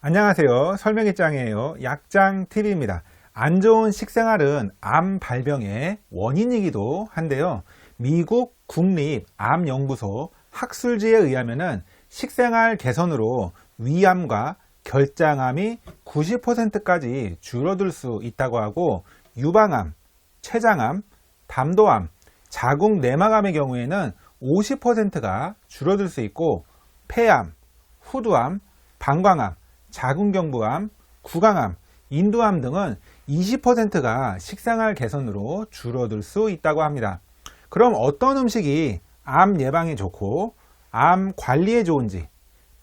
안녕하세요. 설명의 짱이에요. 약장TV입니다. 안 좋은 식생활은 암 발병의 원인이기도 한데요. 미국 국립암연구소 학술지에 의하면은 식생활 개선으로 위암과 결장암이 90%까지 줄어들 수 있다고 하고 유방암, 췌장암, 담도암, 자궁 내막암의 경우에는 50%가 줄어들 수 있고 폐암, 후두암, 방광암, 자궁경부암, 구강암, 인두암 등은 20%가 식생활 개선으로 줄어들 수 있다고 합니다. 그럼 어떤 음식이 암 예방에 좋고 암 관리에 좋은지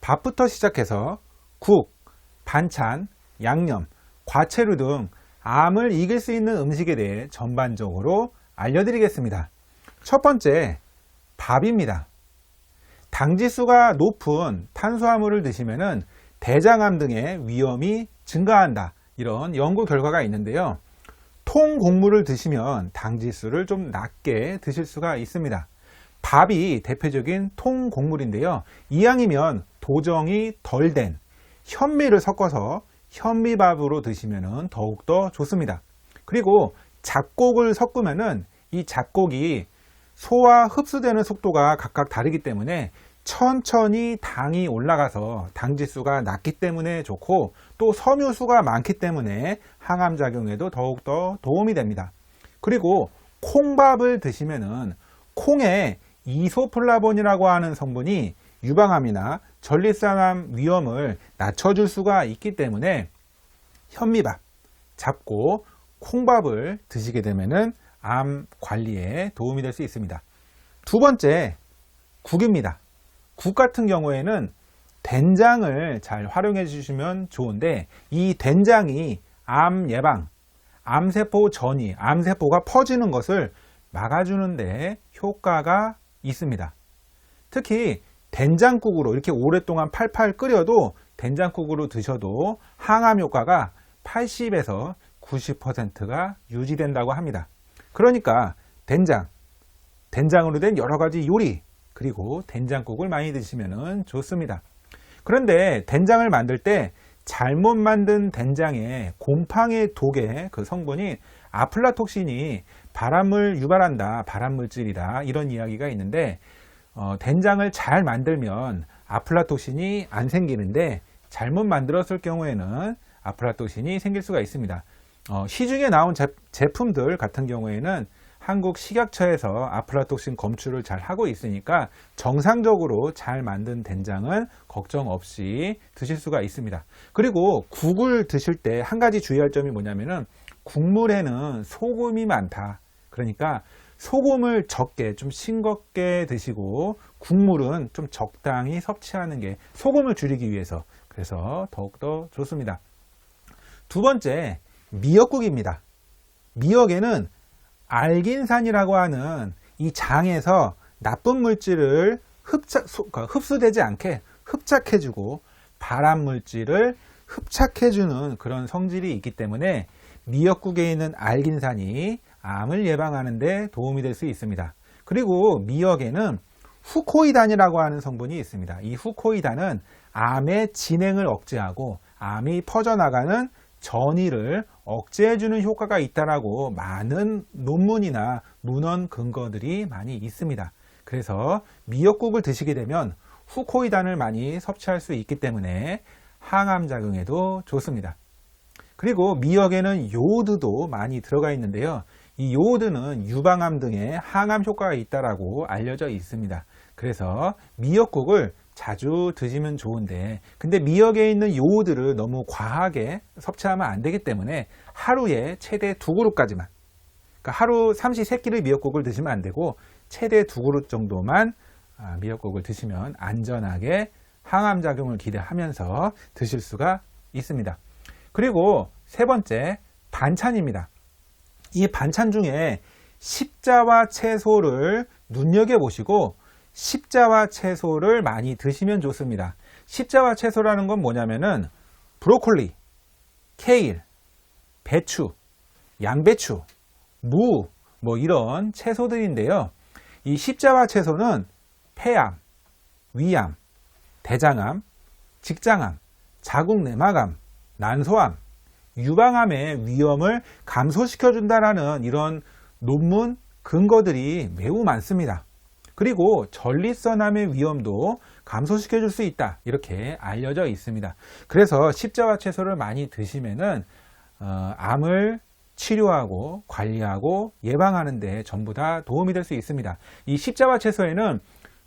밥부터 시작해서 국, 반찬, 양념, 과채류 등 암을 이길 수 있는 음식에 대해 전반적으로 알려드리겠습니다. 첫 번째, 밥입니다. 당지수가 높은 탄수화물을 드시면은 대장암 등의 위험이 증가한다. 이런 연구 결과가 있는데요. 통 곡물을 드시면 당지수를 좀 낮게 드실 수가 있습니다. 밥이 대표적인 통 곡물인데요. 이왕이면 도정이 덜 된 현미를 섞어서 현미밥으로 드시면 더욱더 좋습니다. 그리고 잡곡을 섞으면은 이 잡곡이 소화 흡수되는 속도가 각각 다르기 때문에 천천히 당이 올라가서 당지수가 낮기 때문에 좋고 또 섬유수가 많기 때문에 항암 작용에도 더욱더 도움이 됩니다. 그리고 콩밥을 드시면은 콩에 이소플라본이라고 하는 성분이 유방암이나 전립선암 위험을 낮춰줄 수가 있기 때문에 현미밥, 잡고 콩밥을 드시게 되면은 암 관리에 도움이 될 수 있습니다. 두 번째, 국입니다. 국 같은 경우에는 된장을 잘 활용해 주시면 좋은데 이 된장이 암 예방, 암세포 전이, 암세포가 퍼지는 것을 막아주는 데 효과가 있습니다. 특히 된장국으로 이렇게 오랫동안 팔팔 끓여도 된장국으로 드셔도 항암 효과가 80에서 90%가 유지된다고 합니다. 그러니까 된장, 된장으로 된 여러 가지 요리, 그리고 된장국을 많이 드시면 좋습니다. 그런데 된장을 만들 때 잘못 만든 된장에 곰팡의 독의 그 성분인 아플라톡신이 바람을 유발한다, 발암물질이다 이런 이야기가 있는데 어, 된장을 잘 만들면 아플라톡신이 안 생기는데 잘못 만들었을 경우에는 아플라톡신이 생길 수가 있습니다. 어, 시중에 나온 제, 제품들 같은 경우에는 한국 식약처에서 아플라톡신 검출을 잘 하고 있으니까 정상적으로 잘 만든 된장은 걱정 없이 드실 수가 있습니다. 그리고 국을 드실 때 한 가지 주의할 점이 뭐냐면은 국물에는 소금이 많다. 그러니까 소금을 적게 좀 싱겁게 드시고 국물은 좀 적당히 섭취하는 게 소금을 줄이기 위해서 그래서 더욱더 좋습니다. 두 번째 미역국입니다. 미역에는 알긴산이라고 하는 이 장에서 나쁜 물질을 흡착, 그러니까 흡수되지 않게 흡착해주고 발암 물질을 흡착해주는 그런 성질이 있기 때문에 미역국에 있는 알긴산이 암을 예방하는 데 도움이 될 수 있습니다. 그리고 미역에는 후코이단이라고 하는 성분이 있습니다. 이 후코이단은 암의 진행을 억제하고 암이 퍼져나가는 전이를 억제해주는 효과가 있다라고 많은 논문이나 문헌 근거들이 많이 있습니다. 그래서 미역국을 드시게 되면 후코이단을 많이 섭취할 수 있기 때문에 항암 작용에도 좋습니다. 그리고 미역에는 요오드도 많이 들어가 있는데요. 이 요오드는 유방암 등의 항암 효과가 있다라고 알려져 있습니다. 그래서 미역국을 자주 드시면 좋은데 근데 미역에 있는 요오드를 너무 과하게 섭취하면 안 되기 때문에 하루에 최대 두 그릇까지만 그러니까 하루 삼시세끼를 미역국을 드시면 안 되고 최대 두 그릇 정도만 아, 미역국을 드시면 안전하게 항암 작용을 기대하면서 드실 수가 있습니다. 그리고 세 번째 반찬입니다. 이 반찬 중에 십자와 채소를 눈여겨 보시고 십자와 채소를 많이 드시면 좋습니다. 십자와 채소라는 건 뭐냐면은 브로콜리, 케일, 배추, 양배추, 무, 뭐 이런 채소들인데요. 이 십자와 채소는 폐암, 위암, 대장암, 직장암, 자궁 내막암, 난소암, 유방암의 위험을 감소시켜준다라는 이런 논문 근거들이 매우 많습니다. 그리고 전립선암의 위험도 감소시켜 줄 수 있다. 이렇게 알려져 있습니다. 그래서 십자와 채소를 많이 드시면은 어, 암을 치료하고 관리하고 예방하는 데 전부 다 도움이 될 수 있습니다. 이 십자와 채소에는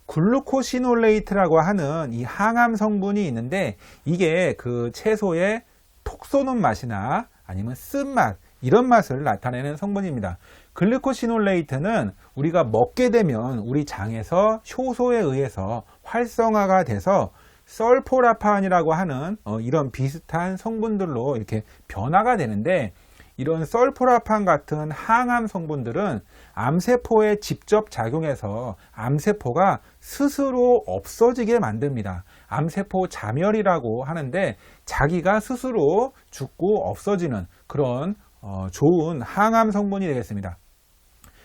글루코시놀레이트라고 하는 이 항암 성분이 있는데 이게 그 채소의 톡 쏘는 맛이나 아니면 쓴맛 이런 맛을 나타내는 성분입니다. 글루코시놀레이트는 우리가 먹게 되면 우리 장에서 효소에 의해서 활성화가 돼서 썰포라판이라고 하는 어, 이런 비슷한 성분들로 이렇게 변화가 되는데 이런 썰포라판 같은 항암 성분들은 암세포에 직접 작용해서 암세포가 스스로 없어지게 만듭니다. 암세포 자멸이라고 하는데 자기가 스스로 죽고 없어지는 그런 어, 좋은 항암 성분이 되겠습니다.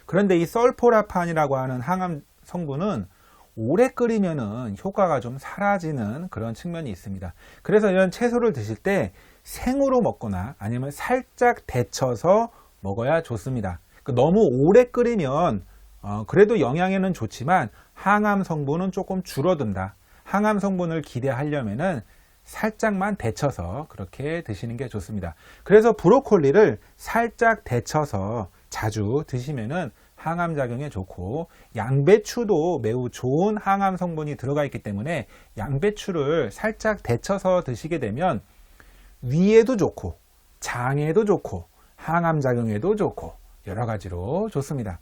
그런데 이 썰포라판이라고 하는 항암 성분은 오래 끓이면은 효과가 좀 사라지는 그런 측면이 있습니다. 그래서 이런 채소를 드실 때 생으로 먹거나 아니면 살짝 데쳐서 먹어야 좋습니다. 그 너무 오래 끓이면 어, 그래도 영양에는 좋지만 항암 성분은 조금 줄어든다. 항암 성분을 기대하려면은 살짝만 데쳐서 그렇게 드시는 게 좋습니다. 그래서 브로콜리를 살짝 데쳐서 자주 드시면은 항암 작용에 좋고 양배추도 매우 좋은 항암 성분이 들어가 있기 때문에 양배추를 살짝 데쳐서 드시게 되면 위에도 좋고 장에도 좋고 항암 작용에도 좋고 여러 가지로 좋습니다.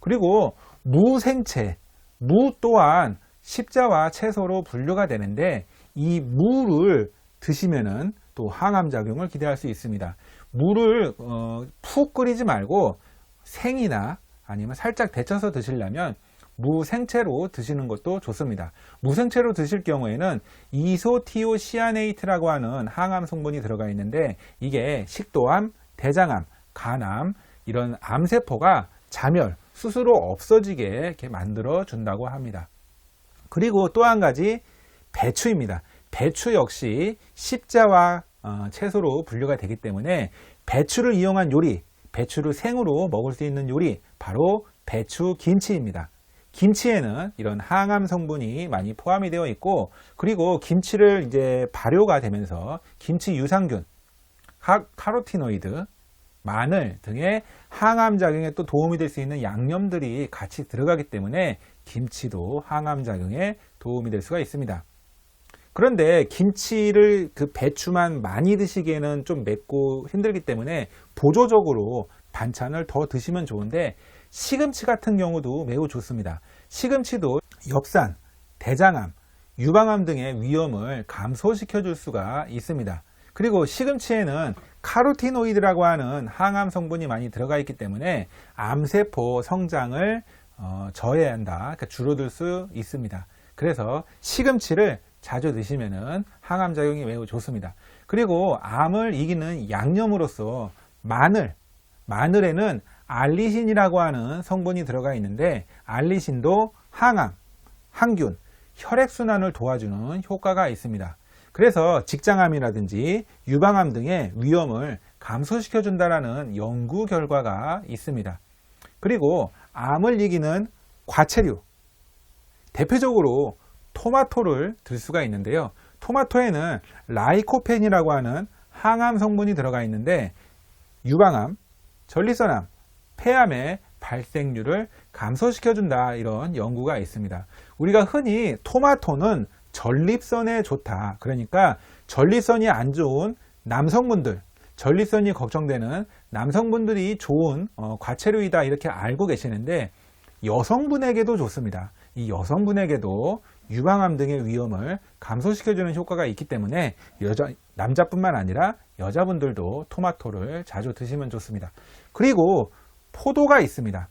그리고 무생채, 무 또한 십자와 채소로 분류가 되는데 이 무를 드시면은 또 항암 작용을 기대할 수 있습니다. 무를 어, 푹 끓이지 말고 생이나 아니면 살짝 데쳐서 드시려면 무생채로 드시는 것도 좋습니다. 무생채로 드실 경우에는 이소티오시아네이트라고 하는 항암 성분이 들어가 있는데 이게 식도암, 대장암, 간암 이런 암세포가 자멸, 스스로 없어지게 이렇게 만들어 준다고 합니다. 그리고 또 한 가지 배추입니다. 배추 역시 십자와 어, 채소로 분류가 되기 때문에 배추를 이용한 요리, 배추를 생으로 먹을 수 있는 요리 바로 배추 김치입니다. 김치에는 이런 항암 성분이 많이 포함이 되어 있고 그리고 김치를 이제 발효가 되면서 김치 유산균, 카로티노이드, 마늘 등의 항암 작용에 또 도움이 될 수 있는 양념들이 같이 들어가기 때문에 김치도 항암 작용에 도움이 될 수가 있습니다. 그런데 김치를 그 배추만 많이 드시기에는 좀 맵고 힘들기 때문에 보조적으로 반찬을 더 드시면 좋은데 시금치 같은 경우도 매우 좋습니다. 시금치도 엽산, 대장암, 유방암 등의 위험을 감소시켜 줄 수가 있습니다. 그리고 시금치에는 카로티노이드라고 하는 항암 성분이 많이 들어가 있기 때문에 암세포 성장을 어, 저해야 한다. 그러니까 줄어들 수 있습니다. 그래서 시금치를 자주 드시면 항암 작용이 매우 좋습니다. 그리고 암을 이기는 양념으로서 마늘, 마늘에는 알리신이라고 하는 성분이 들어가 있는데 알리신도 항암, 항균, 혈액순환을 도와주는 효과가 있습니다. 그래서 직장암이라든지 유방암 등의 위험을 감소시켜 준다라는 연구 결과가 있습니다. 그리고 암을 이기는 과체류 대표적으로 토마토를 들 수가 있는데요. 토마토에는 라이코펜이라고 하는 항암 성분이 들어가 있는데 유방암, 전립선암, 폐암의 발생률을 감소시켜준다 이런 연구가 있습니다. 우리가 흔히 토마토는 전립선에 좋다. 그러니까 전립선이 안 좋은 남성분들, 전립선이 걱정되는 남성분들이 좋은 어, 과체류이다 이렇게 알고 계시는데 여성분에게도 좋습니다. 이 여성분에게도 유방암 등의 위험을 감소시켜주는 효과가 있기 때문에 여자, 남자뿐만 아니라 여자분들도 토마토를 자주 드시면 좋습니다. 그리고 포도가 있습니다.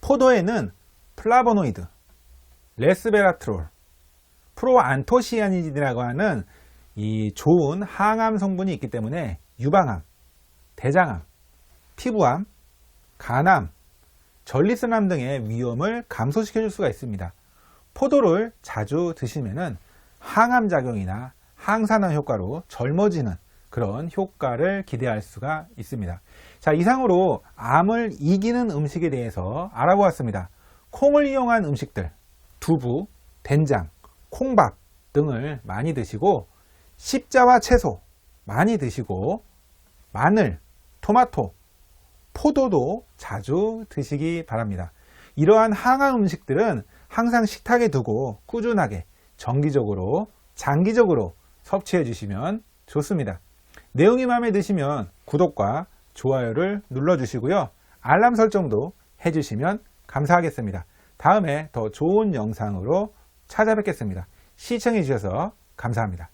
포도에는 플라보노이드, 레스베라트롤, 프로안토시아닌이라고 하는 이 좋은 항암 성분이 있기 때문에 유방암, 대장암, 피부암, 간암, 전립선암 등의 위험을 감소시켜 줄 수가 있습니다. 포도를 자주 드시면 항암 작용이나 항산화 효과로 젊어지는 그런 효과를 기대할 수가 있습니다. 자, 이상으로 암을 이기는 음식에 대해서 알아보았습니다. 콩을 이용한 음식들, 두부, 된장, 콩밥 등을 많이 드시고 십자와 채소 많이 드시고 마늘, 토마토, 포도도 자주 드시기 바랍니다. 이러한 항암 음식들은 항상 식탁에 두고 꾸준하게 정기적으로 장기적으로 섭취해 주시면 좋습니다. 내용이 마음에 드시면 구독과 좋아요를 눌러 주시고요. 알람 설정도 해 주시면 감사하겠습니다. 다음에 더 좋은 영상으로 찾아뵙겠습니다. 시청해 주셔서 감사합니다.